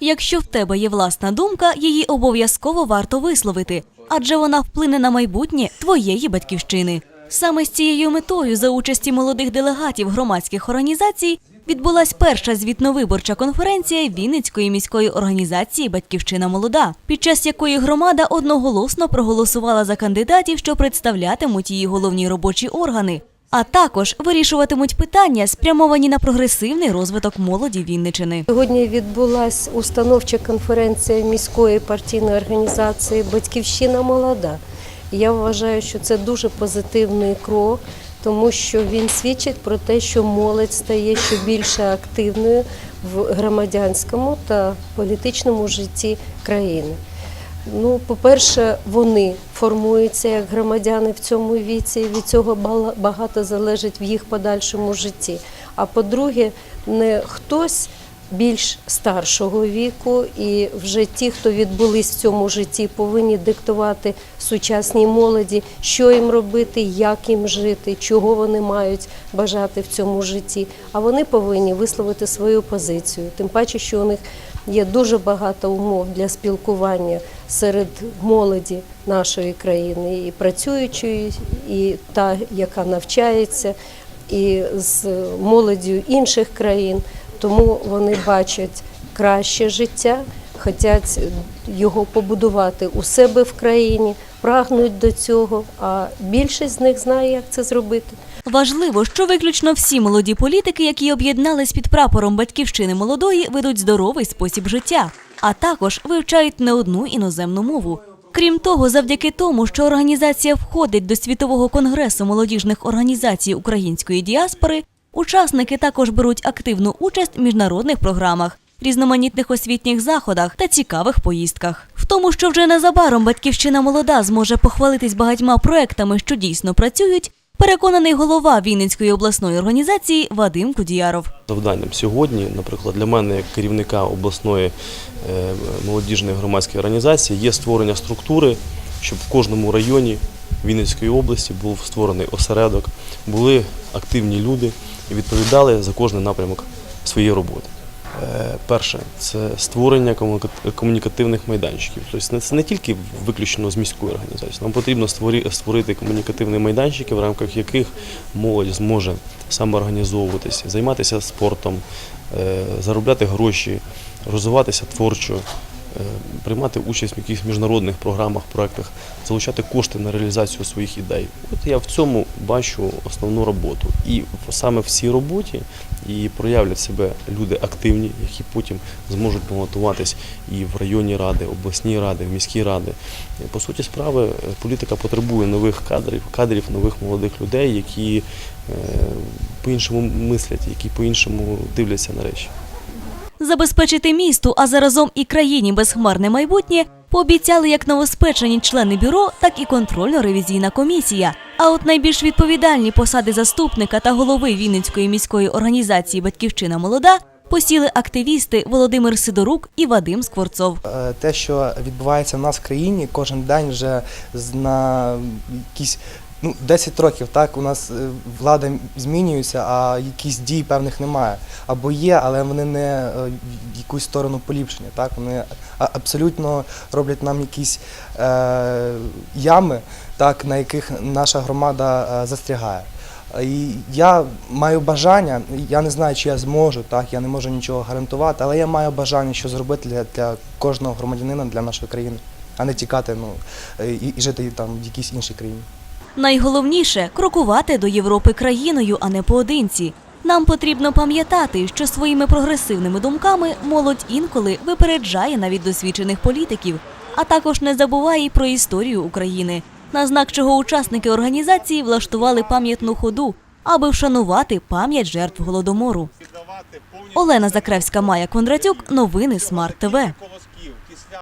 Якщо в тебе є власна думка, її обов'язково варто висловити, адже вона вплине на майбутнє твоєї батьківщини. Саме з цією метою, за участі молодих делегатів громадських організацій, відбулась перша звітновиборча конференція Вінницької міської організації Батьківщина молода, під час якої громада одноголосно проголосувала за кандидатів, що представлятимуть її головні робочі органи. А також вирішуватимуть питання, спрямовані на прогресивний розвиток молоді Вінничини. Сьогодні відбулася установча конференція міської партійної організації Батьківщина молода. Я вважаю, що це дуже позитивний крок, тому що він свідчить про те, що молодь стає ще більше активною в громадянському та політичному житті країни. Ну, по-перше, вони формуються як громадяни в цьому віці, і від цього багато залежить в їх подальшому житті. А по-друге, не хтось більш старшого віку, і вже ті, хто відбулись в цьому житті, повинні диктувати сучасній молоді, що їм робити, як їм жити, чого вони мають бажати в цьому житті. А вони повинні висловити свою позицію. Тим паче, що у них є дуже багато умов для спілкування серед молоді нашої країни, і працюючої, і та, яка навчається, і з молоддю інших країн. Тому вони бачать краще життя, хочуть його побудувати у себе в країні, прагнуть до цього, а більшість з них знає, як це зробити. Важливо, що виключно всі молоді політики, які об'єднались під прапором батьківщини молодої, ведуть здоровий спосіб життя, а також вивчають не одну іноземну мову. Крім того, завдяки тому, що організація входить до світового конгресу молодіжних організацій української діаспори, учасники також беруть активну участь в міжнародних програмах. Різноманітних освітніх заходах та цікавих поїздках. В тому, що вже незабаром батьківщина молода зможе похвалитись багатьма проектами, що дійсно працюють, переконаний голова Вінницької обласної організації Вадим Кудіяров. Завданням сьогодні, наприклад, для мене як керівника обласної е, молодіжної громадської організації є створення структури, щоб в кожному районі Вінницької області був створений осередок, були активні люди і відповідали за кожний напрямок своєї роботи. Е, Перше це створення комунікативних майданчиків. Тобто це не тільки виключно з міської організації. Нам потрібно створити комунікативні майданчики, в рамках яких молодь зможе самоорганізовуватися, займатися спортом, е, заробляти гроші, розвиватися творчо, приймати участь в якихось міжнародних програмах, проектах, залучати кошти на реалізацію своїх ідей. От я в цьому бачу основну роботу. І саме в цій роботі і проявлять себе люди активні, які потім зможуть балотуватись і в районні ради, обласні ради, в міські ради. Е, По суті справи, е, політика потребує нових кадрів, кадрів нових молодих людей, які е, по-іншому мислять, які по-іншому дивляться на речі. Забезпечити місту, а заразом і країні безхмарне майбутнє пообіцяли як новоспечені члени бюро, так і контрольно-ревізійна комісія. А от найбільш відповідальні посади заступника та голови Вінницької міської організації Батьківщина молода посіли активісти Володимир Сидорук і Вадим Скворцов. Е, те, що відбувається в нас в країні, кожен день вже на якісь ну, 10 років, так, у нас е, влада змінюється, а якісь дій певних немає. Або є, але вони не е, в якусь сторону поліпшення. Так? Вони абсолютно роблять нам якісь е, ями, так, на яких наша громада е, застрягає. І я маю бажання, я не знаю, чи я зможу, так, я не можу нічого гарантувати, але я маю бажання, що зробити для, для кожного громадянина, для нашої країни, а не тікати ну, і, і жити там в якійсь іншій країні. Найголовніше крокувати до Європи країною, а не поодинці. Нам потрібно пам'ятати, що своїми прогресивними думками молодь інколи випереджає навіть досвідчених політиків, а також не забуває й про історію України. На знак чого учасники організації влаштували пам'ятну ходу, аби вшанувати пам'ять жертв голодомору. Олена Закревська, Майя Кондратюк. Новини Смарт ТВ.